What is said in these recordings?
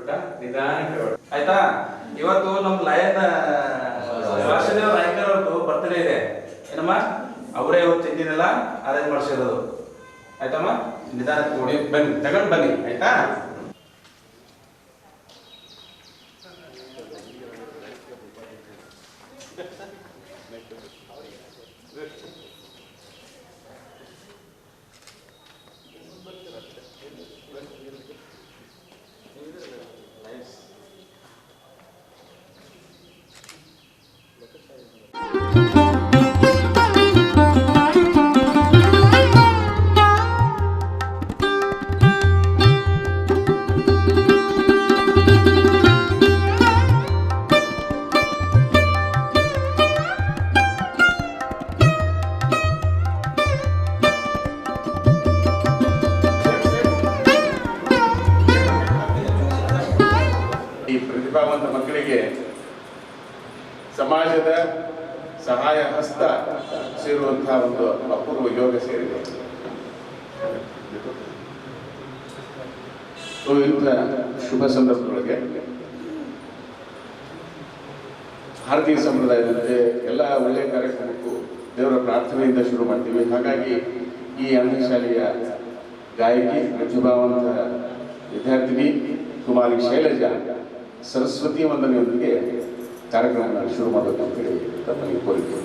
ಊಟ? ನಿಧಾನಕ್ಕೆ ಆಯ್ತಾ? ಇವತ್ತು ನಮ್ ಲಯನ್ ವಾಸುದೇವ್ ರಾಯ್ಕರ್ ಅವ್ರದ್ದು ಬರ್ತ್ಡೇ ಇದೆ. ಏನಮ್ಮ? ಅವರೇ ಇವತ್ತು ತಿಂದಿನಲ್ಲ ಅರೇಂಜ್ ಮಾಡಿಸಿರೋದು. ಆಯ್ತಮ್ಮ? ನಿಧಾನಕ್ಕೆ ನೋಡಿ ಬನ್ನಿ, ತಗೊಂಡ್ ಬನ್ನಿ. ಆಯ್ತಾ? ಇಂಥ ಶುಭ ಸಂದರ್ಭದೊಳಗೆ ಭಾರತೀಯ ಸಂಪ್ರದಾಯದಂತೆ ಎಲ್ಲ ಒಳ್ಳೆಯ ಕಾರ್ಯಕ್ರಮಕ್ಕೂ ದೇವರ ಪ್ರಾರ್ಥನೆಯಿಂದ ಶುರು ಮಾಡ್ತೀವಿ. ಹಾಗಾಗಿ ಈ ಅಂಧಶಾಲೆಯ ಗಾಯಕಿ ಪ್ರತಿಭಾವಂತ ವಿದ್ಯಾರ್ಥಿನಿ ಕುಮಾರಿ ಶೈಲಜಾ ಸರಸ್ವತಿ ವಂದನೆಯೊಂದಿಗೆ ಕಾರ್ಯಕ್ರಮ ಶುರು ಮಾಡಬೇಕು ಅಂತ ಹೇಳಿ ತಮ್ಮಲ್ಲಿ ಕೋರಿಕೆ.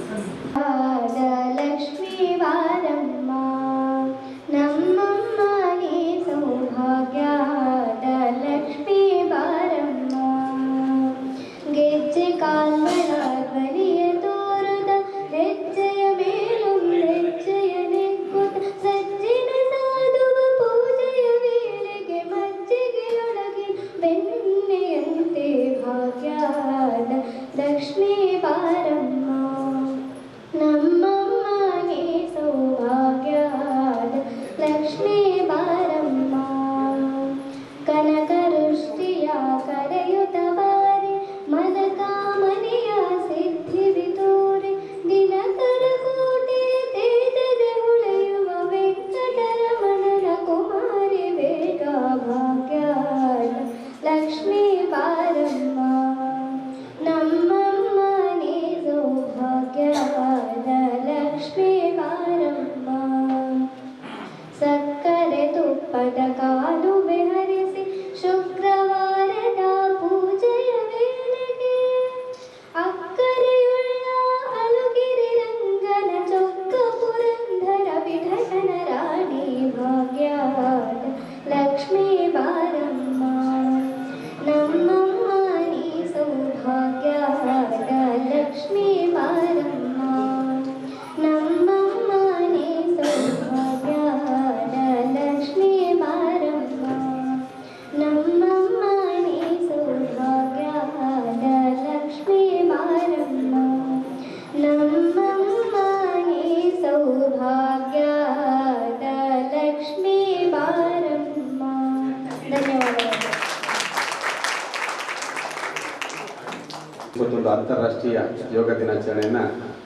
ಅಂತಾರಾಷ್ಟ್ರೀಯ ಯೋಗ ದಿನಾಚರಣೆಯನ್ನ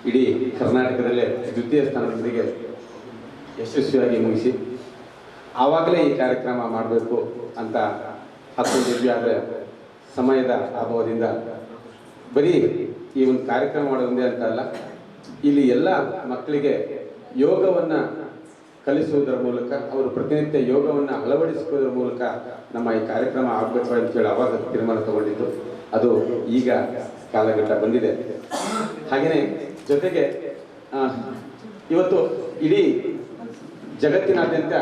ಇಡೀ ಕರ್ನಾಟಕದಲ್ಲೇ ದ್ವಿತೀಯ ಸ್ಥಾನದೊಂದಿಗೆ ಯಶಸ್ವಿಯಾಗಿ ಮುಗಿಸಿ, ಆವಾಗಲೇ ಈ ಕಾರ್ಯಕ್ರಮ ಮಾಡಬೇಕು ಅಂತ ಹತ್ತೊಂದು ಆದರೆ ಸಮಯದ ಅಭಾವದಿಂದ ಬರೀ ಈ ಒಂದು ಕಾರ್ಯಕ್ರಮ ಮಾಡೋದೊಂದೇ ಅಂತ ಅಲ್ಲ, ಇಲ್ಲಿ ಎಲ್ಲ ಮಕ್ಕಳಿಗೆ ಯೋಗವನ್ನು ಕಲಿಸುವುದರ ಮೂಲಕ, ಅವರು ಪ್ರತಿನಿತ್ಯ ಯೋಗವನ್ನು ಅಳವಡಿಸುವುದರ ಮೂಲಕ ನಮ್ಮ ಈ ಕಾರ್ಯಕ್ರಮ ಆಗಬೇಕು ಅಂತ ಹೇಳಿ ಆವಾಗ ತೀರ್ಮಾನ ತಗೊಂಡಿದ್ದು. ಅದು ಈಗ ಕಾಲಘಟ್ಟ ಬಂದಿದೆ. ಹಾಗೆಯೇ ಜೊತೆಗೆ ಇವತ್ತು ಇಡೀ ಜಗತ್ತಿನಾದ್ಯಂತ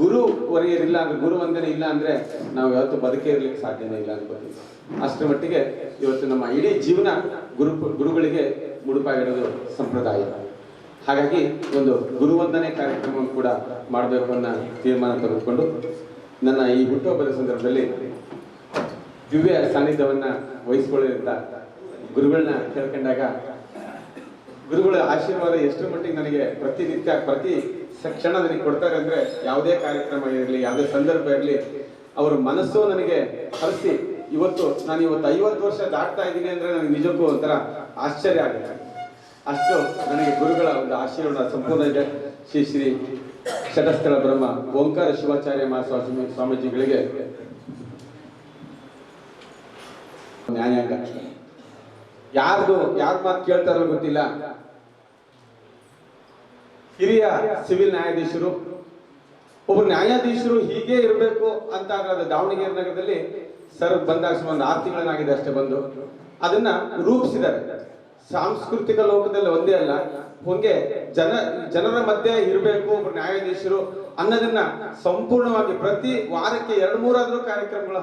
ಗುರು ಒರೆಯರಿಲ್ಲ ಅಂದ್ರೆ, ಗುರು ವಂದನೆ ಇಲ್ಲ ಅಂದ್ರೆ ನಾವು ಯಾವತ್ತೂ ಬದುಕೇ ಇರ್ಲಿಕ್ಕೆ ಸಾಧ್ಯನೇ ಇಲ್ಲ ಅನ್ಕೋತೀವಿ ಅಷ್ಟರ ಮಟ್ಟಿಗೆ ಇವತ್ತು ನಮ್ಮ ಇಡೀ ಜೀವನ ಗುರು, ಗುರುಗಳಿಗೆ ಮುಡುಪಾಗಿಡೋದು ಸಂಪ್ರದಾಯ. ಹಾಗಾಗಿ ಒಂದು ಗುರುವಂದನೆ ಕಾರ್ಯಕ್ರಮವನ್ನು ಕೂಡ ಮಾಡಬೇಕು ಅನ್ನೋ ತೀರ್ಮಾನ ತೆಗೆದುಕೊಂಡು ನನ್ನ ಈ ಹುಟ್ಟುಹಬ್ಬದ ಸಂದರ್ಭದಲ್ಲಿ ದಿವ್ಯ ಸಾನ್ನಿಧ್ಯವನ್ನ ವಹಿಸಿಕೊಳ್ಳಿದಂತ ಗುರುಗಳನ್ನ ಕೇಳ್ಕೊಂಡಾಗ, ಗುರುಗಳ ಆಶೀರ್ವಾದ ಎಷ್ಟು ಮಟ್ಟಿಗೆ ನನಗೆ ಪ್ರತಿನಿತ್ಯ, ಪ್ರತಿ ಕ್ಷಣ ನನಗೆ ಕೊಡ್ತಾರೆ ಅಂದ್ರೆ ಯಾವುದೇ ಕಾರ್ಯಕ್ರಮ ಇರಲಿ, ಯಾವುದೇ ಸಂದರ್ಭ ಇರಲಿ, ಅವ್ರ ಮನಸ್ಸು ನನಗೆ ಹರಿಸಿ, ಇವತ್ತು ನಾನು ಇವತ್ತು ಐವತ್ತು ವರ್ಷ ದಾಟ್ತಾ ಇದ್ದೀನಿ ಅಂದ್ರೆ ನನಗೆ ನಿಜಕ್ಕೂ ಒಂಥರ ಆಶ್ಚರ್ಯ ಆಗುತ್ತೆ. ಅಷ್ಟು ನನಗೆ ಗುರುಗಳ ಒಂದು ಆಶೀರ್ವಾದ ಸಂಪೂರ್ಣ ಇದೆ. ಶ್ರೀ ಶ್ರೀ ಷಟಸ್ಥಳ ಬ್ರಹ್ಮ ಓಂಕಾರ ಶಿವಾಚಾರ್ಯ ಮಹಾಸ್ವಾಮಿ ಸ್ವಾಮೀಜಿಗಳಿಗೆ ನ್ಯಾಯಾಂಗ ಯಾರ್ದು, ಯಾರ ಮಾತು ಕೇಳ್ತಾರೋ ಗೊತ್ತಿಲ್ಲ. ಹಿರಿಯ ಸಿವಿಲ್ ನ್ಯಾಯಾಧೀಶರು. ಒಬ್ಬ ನ್ಯಾಯಾಧೀಶರು ಹೀಗೆ ಇರಬೇಕು ಅಂತ ಅದು ದಾವಣಗೆರೆ ನಗರದಲ್ಲಿ ಸರ್ ಬಂದಾಗ ಸುಮಾರು ಆರು ತಿಂಗಳನ್ನಾಗಿದೆ ಅಷ್ಟೇ ಬಂದು. ಅದನ್ನ ರೂಪಿಸಿದ್ದಾರೆ. ಸಾಂಸ್ಕೃತಿಕ ಲೋಕದಲ್ಲಿ ಒಂದೇ ಅಲ್ಲ, ಹಂಗೆ ಜನ, ಜನರ ಮಧ್ಯೆ ಇರಬೇಕು ಒಬ್ಬ ನ್ಯಾಯಾಧೀಶರು. ಅನ್ನೋದನ್ನ ಸಂಪೂರ್ಣವಾಗಿ ಪ್ರತಿ ವಾರಕ್ಕೆ ಎರಡು ಮೂರಾದ್ರೂ ಕಾರ್ಯಕ್ರಮಗಳ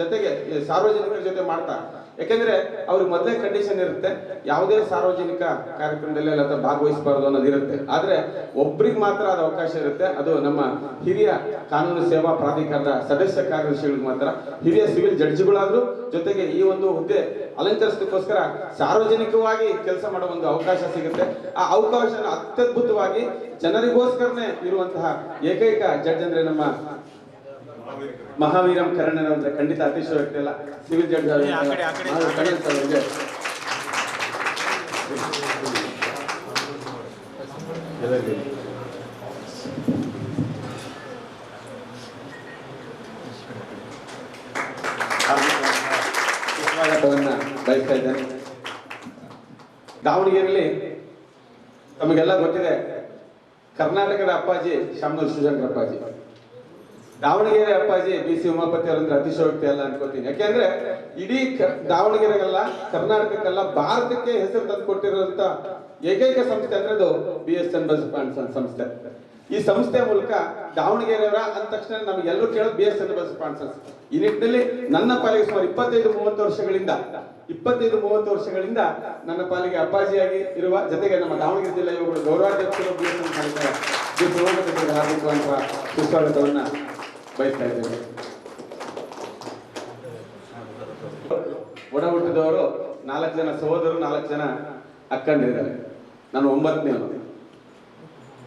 ಜೊತೆಗೆ ಸಾರ್ವಜನಿಕರ ಜೊತೆ ಮಾಡ್ತಾ. ಯಾಕೆಂದ್ರೆ ಅವ್ರಿಗೆ ಮೊದಲೇ ಕಂಡೀಷನ್ ಇರುತ್ತೆ, ಯಾವುದೇ ಸಾರ್ವಜನಿಕ ಕಾರ್ಯಕ್ರಮದಲ್ಲಿ ಎಲ್ಲ ಭಾಗವಹಿಸಬಾರದು ಅನ್ನೋದು ಇರುತ್ತೆ. ಆದ್ರೆ ಒಬ್ರಿಗೆ ಮಾತ್ರ ಅದು ಅವಕಾಶ ಇರುತ್ತೆ. ಅದು ನಮ್ಮ ಹಿರಿಯ ಕಾನೂನು ಸೇವಾ ಪ್ರಾಧಿಕಾರದ ಸದಸ್ಯ ಕಾರ್ಯದರ್ಶಿಗಳಿಗೆ ಮಾತ್ರ. ಹಿರಿಯ ಸಿವಿಲ್ ಜಡ್ಜಿಗಳಾದ್ರು ಜೊತೆಗೆ ಈ ಒಂದು ಹುದ್ದೆ ಅಲಂಕರಿಸೋದಕ್ಕೋಸ್ಕರ ಸಾರ್ವಜನಿಕವಾಗಿ ಕೆಲಸ ಮಾಡೋ ಒಂದು ಅವಕಾಶ ಸಿಗುತ್ತೆ. ಆ ಅವಕಾಶ ಅತ್ಯದ್ಭುತವಾಗಿ ಜನರಿಗೋಸ್ಕರನೇ ಇರುವಂತಹ ಏಕೈಕ ಜಡ್ಜ್ ಅಂದ್ರೆ ನಮ್ಮ ಮಹಾವೀರಂ ಕರ್ಣನ ಅಂದ್ರೆ ಖಂಡಿತ ವ್ಯಕ್ತಿ ಅಲ್ಲ. ಸಿವಿಲ್ ಜಡ್ಜ್ ಅವರಿಗೆ. ಇದ್ದೇನೆ ದಾವಣಗೆರೆಯಲ್ಲಿ ತಮಗೆಲ್ಲ ಗೊತ್ತಿದೆ, ಕರ್ನಾಟಕದ ಅಪ್ಪಾಜಿ ಶಾಮನೂರು ಶಿವಶಂಕರ ಅಪ್ಪಾಜಿ. ದಾವಣಗೆರೆ ಅಪ್ಪಾಜಿ ಬಿ ಸಿ ಉಮಾಪತಿ ಅವರಂದ್ರೆ ಅತಿಶಯೋಕ್ತಿ ಅಲ್ಲ ಅನ್ಕೋತೀನಿ ಯಾಕೆಂದ್ರೆ ಇಡೀ ದಾವಣಗೆರೆಗೆಲ್ಲ, ಕರ್ನಾಟಕಕ್ಕೆಲ್ಲ ಭಾರತಕ್ಕೆ ಹೆಸರು ತಂದು ಕೊಟ್ಟಿರುವಂತ ಏಕೈಕ ಸಂಸ್ಥೆ ಅಂದ್ರೆ ಅದು ಬಿ ಎಸ್ ಸನ್ಸ್ ಸಂಸ್ಥೆ. ಈ ಸಂಸ್ಥೆ ಮೂಲಕ ದಾವಣಗೆರೆಯವರ ಅಂದ ತಕ್ಷಣ ನಮಗೆಲ್ಲರೂ ಕೇಳೋದು ಬಿ ಎಸ್ ಎನ್ ಸ್ಪಾನ್ಸರ್ಸ್ ಈ ನಿಟ್ಟಿನಲ್ಲಿ ನನ್ನ ಪಾಲಿಗೆ ಸುಮಾರು ಇಪ್ಪತ್ತೈದು, ಮೂವತ್ತು ವರ್ಷಗಳಿಂದ, ಇಪ್ಪತ್ತೈದು, ಮೂವತ್ತು ವರ್ಷಗಳಿಂದ ನನ್ನ ಪಾಲಿಗೆ ಅಪ್ಪಾಜಿಯಾಗಿ ಇರುವ ಜೊತೆಗೆ ನಮ್ಮ ದಾವಣಗೆರೆ ಜಿಲ್ಲೆಯ ಇವುಗಳು ಗೌರವಾಧ್ಯಕ್ಷರು ಬಿ ಎಸ್ ಎನ್ ಸುಸ್ವಾಗತವನ್ನ ಬಯಸ್ತಾ ಇದ್ದೇನೆ. ಒಡ ಹುಟ್ಟಿದವರು ನಾಲ್ಕು ಜನ, ಸಹೋದರರು ನಾಲ್ಕು ಜನ ಅಕ್ಕಂಡಿದ್ದಾರೆ ನಾನು ಒಂಬತ್ತನೇ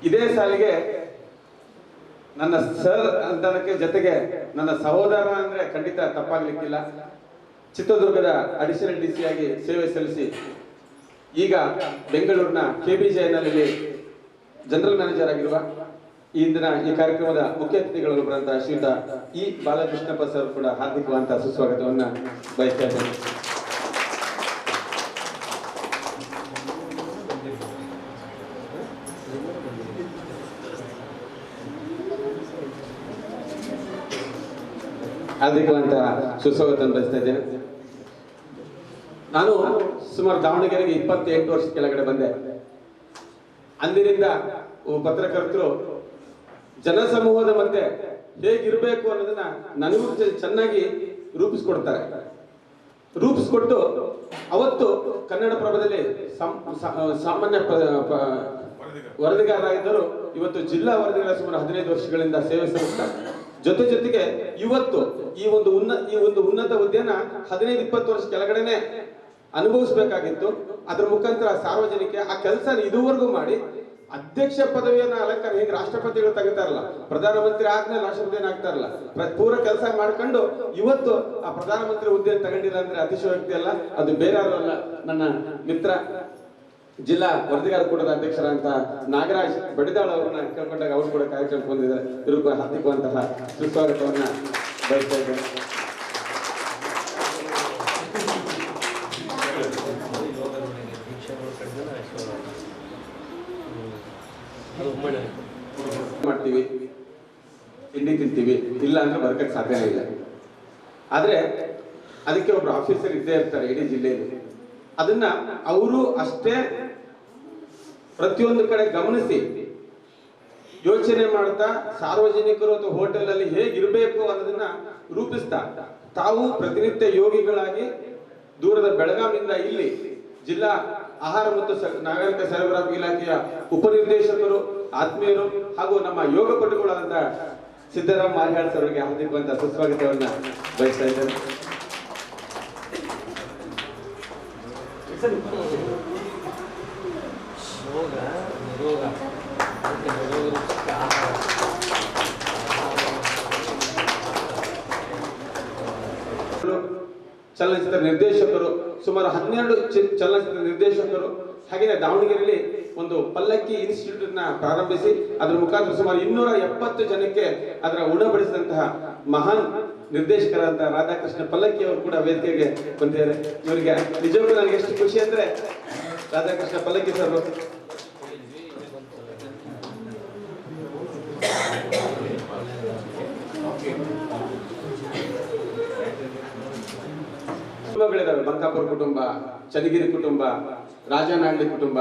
ಇದೇ ಸಾಲಿಗೆ ನನ್ನ ಸರ್ ಅಂತನಕ್ಕೆ ಜೊತೆಗೆ ನನ್ನ ಸಹೋದರ ಅಂದ್ರೆ ಖಂಡಿತ ತಪ್ಪಾಗ್ಲಿಕ್ಕಿಲ್ಲ. ಚಿತ್ರದುರ್ಗದ ಅಡಿಷನಲ್ ಡಿ ಸಿ ಆಗಿ ಸೇವೆ ಸಲ್ಲಿಸಿ ಈಗ ಬೆಂಗಳೂರಿನ ಕೆ ಬಿ ಜೈನಲ್ಲಿ ಜನರಲ್ ಮ್ಯಾನೇಜರ್ ಆಗಿರುವ ಈ ದಿನ ಈ ಕಾರ್ಯಕ್ರಮದ ಮುಖ್ಯ ಅತಿಥಿಗಳು ಬರುವಂತಹ ಶ್ರೀಯುತ ಇ. ಬಾಲಕೃಷ್ಣಪ್ಪ ಸರ್ ಕೂಡ ಹಾರ್ದಿಕವಂತ ಸುಸ್ವಾಗತವನ್ನು ಬಯಸ್ತಾ ಇದ್ದೇನೆ. ಹಾರ್ದಿಕವಂತ ಸುಸ್ವಾಗತ ಬಯಸ್ತಾ ಇದ್ದೇನೆ. ನಾನು ಸುಮಾರು ದಾವಣಗೆರೆಗೆ ಇಪ್ಪತ್ತೆಂಟು ವರ್ಷ ಕೆಳಗಡೆ ಬಂದೆ. ಅಂದಿನಿಂದ ಪತ್ರಕರ್ತರು ಜನಸಮೂಹದ ಮಧ್ಯೆ ಹೇಗಿರ್ಬೇಕು ಅನ್ನೋದನ್ನ ನನಗೂ ಚೆನ್ನಾಗಿ ರೂಪಿಸ್ಕೊಡ್ತಾರೆ. ರೂಪಿಸ್ಕೊಟ್ಟು ಅವತ್ತು ಕನ್ನಡ ಪ್ರಭದಲ್ಲಿ ಸಾಮಾನ್ಯ ಪ- ಇದ್ದರು ಇವತ್ತು ಜಿಲ್ಲಾ ವರದಿಗಾರ ಸುಮಾರು ಹದಿನೈದು ವರ್ಷಗಳಿಂದ ಸೇವೆ ಸಲ್ಲಿಸ್ತಾರೆ. ಜೊತೆ ಜೊತೆಗೆ ಇವತ್ತು ಈ ಒಂದು ಉನ್ನ, ಈ ಒಂದು ಉನ್ನತ ಹುದ್ದೆಯನ್ನ ಹದಿನೈದು, ಇಪ್ಪತ್ತು ವರ್ಷ ಕೆಳಗಡೆನೆ ಅನುಭವಿಸಬೇಕಾಗಿತ್ತು. ಅದ್ರ ಮುಖಾಂತರ ಸಾರ್ವಜನಿಕ ಆ ಕೆಲಸ ಇದುವರೆಗೂ ಮಾಡಿ ಅಧ್ಯಕ್ಷ ಪದವಿಯನ್ನ ಅಲಂಕಾರ ಹೇಗೆ ರಾಷ್ಟ್ರಪತಿಗಳು ತೆಗಿತಾರಲ್ಲ, ಪ್ರಧಾನಮಂತ್ರಿ ಆದ್ಮೇಲೆ ರಾಷ್ಟ್ರಪತಿ ಆಗ್ತಾರಲ್ಲ, ಪ್ರ- ಕೆಲಸ ಮಾಡ್ಕೊಂಡು ಇವತ್ತು ಆ ಪ್ರಧಾನಮಂತ್ರಿ ಹುದ್ದೆಯನ್ನು ತಗೊಂಡಿಲ್ಲ ಅಂದ್ರೆ ವ್ಯಕ್ತಿ ಅಲ್ಲ, ಅದು ಬೇರೆ ಯಾರು ಅಲ್ಲ, ನನ್ನ ಮಿತ್ರ ಜಿಲ್ಲಾ ವರದಿಗಾರ ಕೂಟದ ಅಧ್ಯಕ್ಷರಂತ ನಾಗರಾಜ್ ಬಡಿದಾಳ್ ಅವರನ್ನ ಕೇಳ್ಕೊಂಡಾಗ ಅವರು ಕೂಡ ಕಾರ್ಯಕ್ರಮಕ್ಕೆ ಬಂದಿದ್ದಾರೆ ಇವರು ಹಾರ್ದಿಕವಂತಹ ಸುಸ್ವಾಗತವನ್ನ ಬಯಸ್ತಾ ಇದ್ದಾರೆ ಮಾಡ್ತೀವಿ, ತಿಂಡಿ ತಿಂತೀವಿ, ಇಲ್ಲ ಅಂದ್ರೆ ಬರ್ಕಕ್ಕೆ ಸಾಧ್ಯ ಇಲ್ಲ. ಆದ್ರೆ ಅದಕ್ಕೆ ಒಬ್ರು ಆಫೀಸರ್ ಇದ್ದೇ ಇರ್ತಾರೆ ಇಡೀ ಜಿಲ್ಲೆಯಲ್ಲಿ. ಅದನ್ನ ಅವರು ಅಷ್ಟೇ ಪ್ರತಿಯೊಂದು ಕಡೆ ಗಮನಿಸಿ. ಯೋಚನೆ ಮಾಡ್ತಾ ಸಾರ್ವಜನಿಕರು ಅಥವಾ ಹೋಟೆಲ್ ಅಲ್ಲಿ ಹೇಗಿರಬೇಕು ಅನ್ನೋದನ್ನ ರೂಪಿಸ್ತಾ. ತಾವು ಪ್ರತಿನಿತ್ಯ ಯೋಗಿಗಳಾಗಿ ದೂರದ ಬೆಳಗಾವಿಯಿಂದ ಇಲ್ಲಿ ಜಿಲ್ಲಾ ಆಹಾರ ಮತ್ತು ನಾಗರಿಕ ಸರಬರಾಜು ಇಲಾಖೆಯ ಉಪನಿರ್ದೇಶಕರು, ಆತ್ಮೀಯರು ಹಾಗೂ ನಮ್ಮ ಯೋಗ ಪಟುಗಳಾದಂತ ಸಿದ್ದರಾಮ ಮಾರಿಹಾಳ್ ಸರ್ ಅವರಿಗೆ ಹಾರ್ದಿಕವಂತ ಸುಸ್ವಾಗತವನ್ನ ಬಯಸ್ತಾ ಇದ್ದೇನೆ. ಚಲನಚಿತ್ರ ನಿರ್ದೇಶಕರು, ಸುಮಾರು ಹನ್ನೆರಡು ಚಲನಚಿತ್ರ ನಿರ್ದೇಶಕರು, ಹಾಗೆಯೇ ದಾವಣಗೆರೆಯಲ್ಲಿ ಒಂದು ಪಲ್ಲಕ್ಕಿ ಇನ್ಸ್ಟಿಟ್ಯೂಟ್ನ ಪ್ರಾರಂಭಿಸಿ, ಅದರ ಮುಖಾಂತರ ಸುಮಾರು ಇನ್ನೂರ ಎಪ್ಪತ್ತು ಜನಕ್ಕೆ ಅದರ ಉಣಬಡಿಸಿದಂತಹ ಮಹಾನ್ ನಿರ್ದೇಶಕರಾದಂತಹ ರಾಧಾಕೃಷ್ಣ ಪಲ್ಲಕ್ಕಿ ಅವರು ಕೂಡ ವೇದಿಕೆಗೆ ಬಂದಿದ್ದಾರೆ. ಇವರಿಗೆ ನಿಜಕ್ಕೂ ನನಗೆ ಎಷ್ಟು ಖುಷಿ ಅಂದ್ರೆ ರಾಧಾಕೃಷ್ಣ ಪಲ್ಲಕ್ಕಿ ಸರ್. ಕುಟುಂಬಗಳಿದಾವೆ ಬಂಕಾಪುರ ಕುಟುಂಬ, ಚನ್ನಗಿರಿ ಕುಟುಂಬ, ರಾಜನಹಳ್ಳಿ ಕುಟುಂಬ,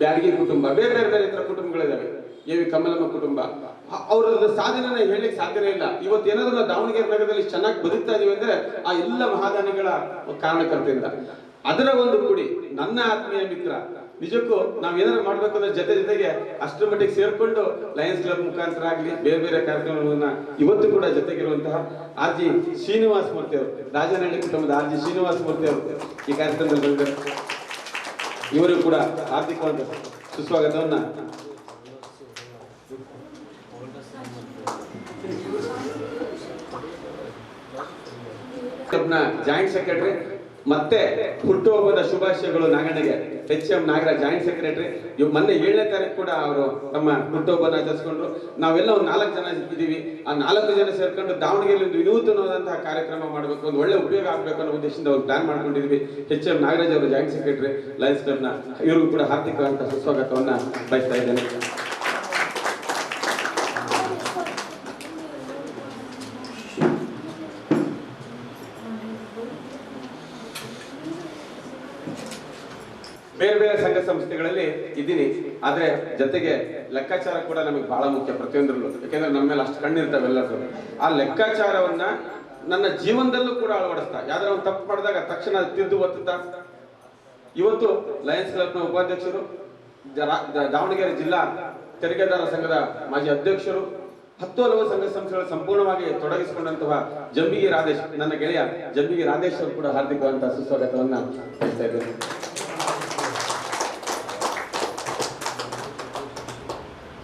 ಬ್ಯಾಡಗಿ ಕುಟುಂಬ, ಬೇರೆ ಬೇರೆ ಬೇರೆ ಇತರ ಕುಟುಂಬಗಳಿದಾವೆ. ಎ ವಿ ಕಮಲಮ್ಮ ಕುಟುಂಬ. ಅವರ ಸಾಧನೆನ ಹೇಳಲಿಕ್ಕೆ ಸಾಧ್ಯನೇ ಇಲ್ಲ. ಇವತ್ತು ಏನಾದ್ರೂ ದಾವಣಗೆರೆ ನಗರದಲ್ಲಿ ಚೆನ್ನಾಗಿ ಬದುಕ್ತಾ ಇದೀವಿ ಅಂದ್ರೆ ಆ ಎಲ್ಲ ಮಹಾದಾನಿಗಳ ಕಾರಣಕರ್ತೆಯಿಂದ. ಅದರ ಒಂದು ಕುಡಿ, ನನ್ನ ಆತ್ಮೀಯ ಮಿತ್ರ ನಿಜಕ್ಕೂ ನಾವ್ ಏನಾದ್ರು ಮಾಡ್ಬೇಕಂದ್ರೆ ಜೊತೆ ಜೊತೆಗೆ ಅಷ್ಟರ ಮಟ್ಟಿಗೆ ಸೇರ್ಕೊಂಡು ಲಯನ್ಸ್ ಕ್ಲಬ್ ಮುಖಾಂತರ ಆಗ್ಲಿ ಬೇರೆ ಬೇರೆ ಕಾರ್ಯಕ್ರಮಗಳನ್ನ ಇವತ್ತು ಕೂಡ ಜೊತೆಗಿರುವಂತಹ ಆರ್ಜಿ ಶ್ರೀನಿವಾಸ ಮೂರ್ತಿ ಅವರು, ರಾಜನಹಳ್ಳಿ ಕುಟುಂಬದ ಆರ್ಜಿ ಶ್ರೀನಿವಾಸ ಮೂರ್ತಿ ಅವರು ಈ ಕಾರ್ಯಕ್ರಮದಲ್ಲಿ ಬಂದಿದ್ದಾರೆ. ಇವರು ಕೂಡ ಹಾರ್ದಿಕವಾದ ಸುಸ್ವಾಗತವನ್ನ. ಜಾಯಿಂಟ್ ಸೆಕ್ರೆಟರಿ ಮತ್ತೆ ಹುಟ್ಟುಹಬ್ಬದ ಶುಭಾಶಯಗಳು ನಾಗಣ್ಣಗೆ. H M Nagaraj joint secretary ಇವ್ ಮೊನ್ನೆ ಏಳನೇ ತಾರೀಕು ಕೂಡ ಅವರು ನಮ್ಮ ಹುಟ್ಟುಹಬ್ಬನ ಆಚರಿಸ್ಕೊಂಡ್ರು. ನಾವೆಲ್ಲ ಒಂದು ನಾಲ್ಕು ಜನ ಇದ್ದೀವಿ. ಆ ನಾಲ್ಕು ಜನ ಸೇರ್ಕೊಂಡು ದಾವಣಗೆರೆಯಲ್ಲಿ ಒಂದು ವಿನೂತನವಾದಂತಹ ಕಾರ್ಯಕ್ರಮ ಮಾಡಬೇಕು, ಒಂದು ಒಳ್ಳೆ ಉಪಯೋಗ ಆಗಬೇಕು ಅನ್ನೋ ಉದ್ದೇಶದಿಂದ ಒಂದು ಪ್ಲಾನ್ ಮಾಡ್ಕೊಂಡಿದ್ವಿ. ಎಚ್ ಎಂ ನಾಗರಾಜ್ ಅವರು ಜಾಯಿಂಟ್ ಸೆಕ್ರೆಟರಿ ಲಯನ್ಸ್ ಕ್ಲಬ್ನ ಇವ್ರಿಗೂ ಕೂಡ ಹಾರ್ದಿಕವಾದಂತಹ ಸುಸ್ವಾಗತವನ್ನ ಬಯಸ್ತಾ ಇದ್ದೇನೆ ಬೇರೆ ಬೇರೆ ಸಂಘ ಸಂಸ್ಥೆಗಳಲ್ಲಿ ಇದ್ದೀನಿ. ಆದ್ರೆ ಜೊತೆಗೆ ಲೆಕ್ಕಾಚಾರ ಕೂಡ ನಮಗೆ ಬಹಳ ಮುಖ್ಯ ಪ್ರತಿಯೊಂದರಲ್ಲೂ. ಯಾಕೆಂದ್ರೆ ನಮ್ಮ ಮೇಲೆ ಅಷ್ಟು ಕಣ್ಣಿರ್ತಾವೆ ಎಲ್ಲರೂ ಆ ಲೆಕ್ಕಾಚಾರವನ್ನ ನನ್ನ ಜೀವನದಲ್ಲೂ ಕೂಡ ಅಳವಡಿಸ್ತಾ. ಯಾವ್ದಾರ ಒಂದು ತಪ್ಪು ಮಾಡಿದಾಗ ತಕ್ಷಣ ತಿದ್ದು ಒತ್ತುತ್ತಾ ಇವತ್ತು ಲಯನ್ಸ್ ಕ್ಲಬ್ನ ಉಪಾಧ್ಯಕ್ಷರು ದಾವಣಗೆರೆ ಜಿಲ್ಲಾ ತೆರಿಗೆದಾರ ಸಂಘದ ಮಾಜಿ ಅಧ್ಯಕ್ಷರು ಹತ್ತು ಹಲವು ಸಂಘ ಸಂಸ್ಥೆಗಳು ಸಂಪೂರ್ಣವಾಗಿ ತೊಡಗಿಸಿಕೊಂಡಂತಹ ಜಂಬಿಗಿ ರಾಧೇಶ್, ನನ್ನ ಗೆಳೆಯ ಜಂಬಿಗಿ ರಾಧೇಶ್ ಅವರು ಕೂಡ ಹಾರ್ದಿಕವಾದಂತಹ ಸುಸ್ವಾಗತವನ್ನ ಹೇಳ್ತಾ ಇದ್ದೇನೆ.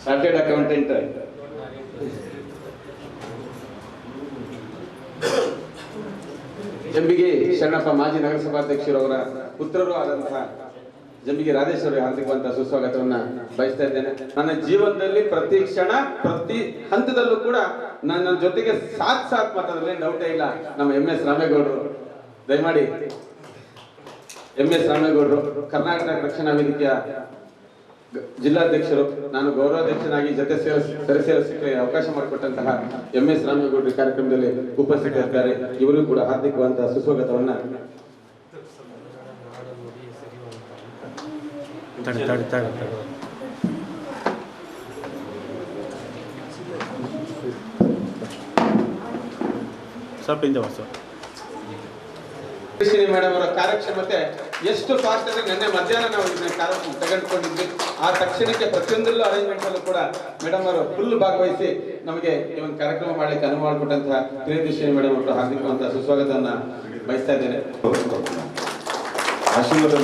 ಚಾರ್ಟೆಡ್ ಅಕೌಂಟೆಂಟ್ ಜಂಬಿಗೆ ಶರಣಪ್ಪ ಮಾಜಿ ನಗರಸಭಾಧ್ಯಕ್ಷರು ಅವರ ಪುತ್ರರು ಆದಂತಹ ಜಂಬಿಗೆ ರಾಜೇಶ್ವರ ಹಾರ್ದಿಕವಂತ ಸುಸ್ವಾಗತವನ್ನ ಬಯಸ್ತಾ ಇದ್ದೇನೆ. ನನ್ನ ಜೀವನದಲ್ಲಿ ಪ್ರತಿ ಕ್ಷಣ, ಪ್ರತಿ ಹಂತದಲ್ಲೂ ಕೂಡ ನನ್ನ ಜೊತೆಗೆ ಸಾತ್ ಸಾತ್ ಮಾತ್ರದಲ್ಲಿ ಡೌಟೇ ಇಲ್ಲ. ನಮ್ಮ ಎಂ ಎಸ್ ರಾಮೇಗೌಡರು, ದಯಮಾಡಿ ಎಂ ಎಸ್ ರಾಮೇಗೌಡರು, ಕರ್ನಾಟಕ ರಕ್ಷಣಾ ವೇದಿಕೆಯ ಜಿಲ್ಲಾಧ್ಯಕ್ಷರು ನಾನು ಗೌರವಾಧ್ಯಕ್ಷನಾಗಿ ಜೊತೆ ಸೇರ ಸರಿಸೇರಿಸಲಿಕ್ಕೆ ಅವಕಾಶ ಮಾಡಿಕೊಟ್ಟಂತಹ ಎಂ ಎಸ್ ರಾಮೇಗೌಡರು ಕಾರ್ಯಕ್ರಮದಲ್ಲಿ ಉಪಸ್ಥಿತರಿದ್ದಾರೆ ಇವರಿಗೂ ಕೂಡ ಹಾರ್ದಿಕವಾದಂತಹ ಸುಸ್ವಾಗತವನ್ನು. ಸರ್ ಮೇಡಮ್ ಅವರ ಕಾರ್ಯಕ್ಷಮತೆ ಎಷ್ಟು ಫಾಸ್ಟ್ ಅಂದ್ರೆ ನಿನ್ನೆ ಮಧ್ಯಾಹ್ನ ನಾವು ಇದನ್ನ ಕಾರ್ಯಕ್ರಮ ತೆಗೆದುಕೊಂಡಿದ್ವಿ. ಆ ತಕ್ಷಣಕ್ಕೆ ಪ್ರತಿಯೊಂದರಲ್ಲೂ ಅರೇಂಜ್ಮೆಂಟ್ ಅಲ್ಲೂ ಕೂಡ ಮೇಡಮ್ ಅವರು ಫುಲ್ ಭಾಗವಹಿಸಿ ನಮಗೆ ಈ ಒಂದು ಕಾರ್ಯಕ್ರಮ ಮಾಡಲಿಕ್ಕೆ ಅನುವು ಮಾಡಿಕೊಟ್ಟಂತಹ ಪ್ರಿಯದರ್ಶಿನಿ ಮೇಡಮ್ ಅವರು ಹಾರ್ದಿಕವಂತ ಸುಸ್ವಾಗತವನ್ನ ಬಯಸ್ತಾ ಇದ್ದೇನೆ. ಆಶೀರ್ವಾದ